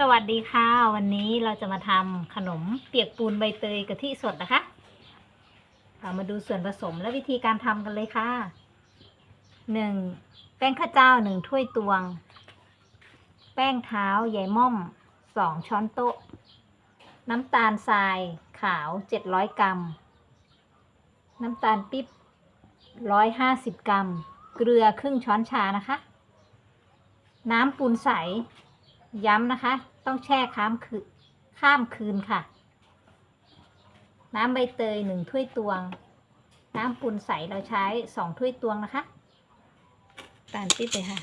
สวัสดีค่ะ วันนี้เราจะมาทำขนมเปียกปูนใบเตยกะทิสดนะคะเรามาดูส่วนผสมและวิธีการทำกันเลยค่ะหนึ่งแป้งข้าวเจ้าหนึ่งถ้วยตวง แป้งเท้าใหญ่ม่อมสองช้อนโต๊ะ น้ำตาลทรายขาวเจ็ดร้อยกรัม น้ำตาลปิ๊บร้อยห้าสิบกรัม เกลือครึ่งช้อนชานะคะ น้ำปูนใส ย้ำนะคะ ต้องแช่ข้ามคืนข้ามคืนค่ะ น้ำใบเตยหนึ่งถ้วยตวง น้ำปูนใสเราใช้สองถ้วยตวงนะคะตาลปิ๊บเลยค่ะ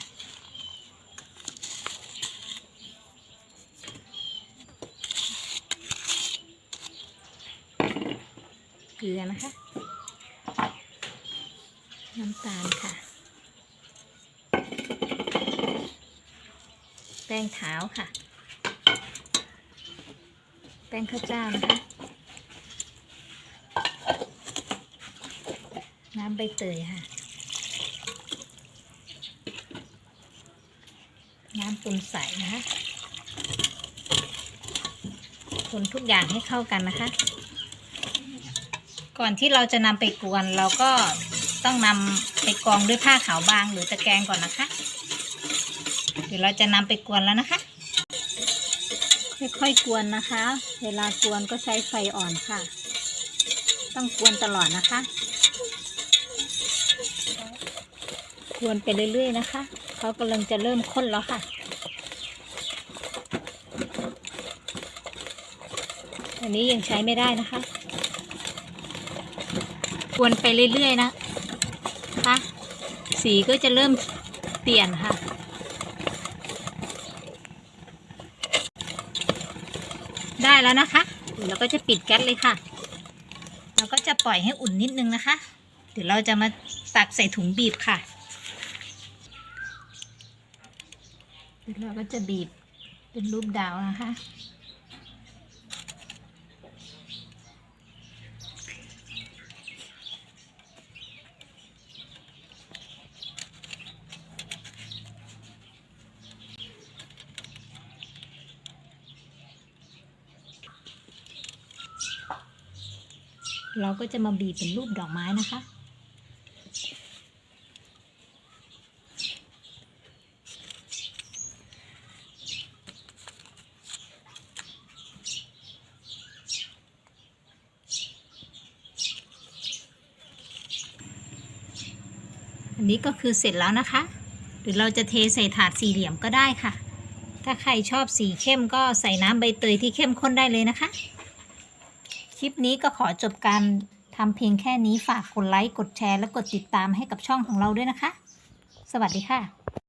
เกลือนะคะ น้ำตาลค่ะ ป้งเท้าค่ะ แป้งข้าวเจ้านะคะน้ำใบเตยค่ะ น้ำปูนใสนะคะคนทุกอย่างให้เข้ากันนะคะ ก่อนที่เราจะนำไปกวนเราก็ต้องนำไปกองด้วยผ้าขาวบางหรือตะแกรงก่อนนะคะ เดี๋ยวเราจะนำไปกวนแล้วนะคะ ค่อยๆกวนนะคะ เวลากวนก็ใช้ไฟอ่อนค่ะ ต้องกวนตลอดนะคะ กวนไปเรื่อยๆนะคะ เขากำลังจะเริ่มข้นแล้วค่ะ อันนี้ยังใช้ไม่ได้นะคะ กวนไปเรื่อยๆนะคะ สีก็จะเริ่มเปลี่ยนค่ะ ได้แล้วนะคะเดี๋ยวเราก็จะปิดแก๊สเลยค่ะ เราก็จะปล่อยให้อุ่นนิดนึงนะคะ เดี๋ยวเราจะมาตักใส่ถุงบีบค่ะเดี๋ยวเราก็จะบีบเป็นรูปดาวนะคะ เราก็จะมาบีบเป็นรูปดอกไม้นะคะ อันนี้ก็คือเสร็จแล้วนะคะ หรือเราจะเทใส่ถาดสี่เหลี่ยมก็ได้ค่ะ ถ้าใครชอบสีเข้มก็ใส่น้ำใบเตยที่เข้มข้นได้เลยนะคะ คลิปนี้ก็ขอจบการทำเพียงแค่นี้ฝากกดไลค์ กดแชร์ และกดติดตามให้กับช่องของเราด้วยนะคะ สวัสดีค่ะ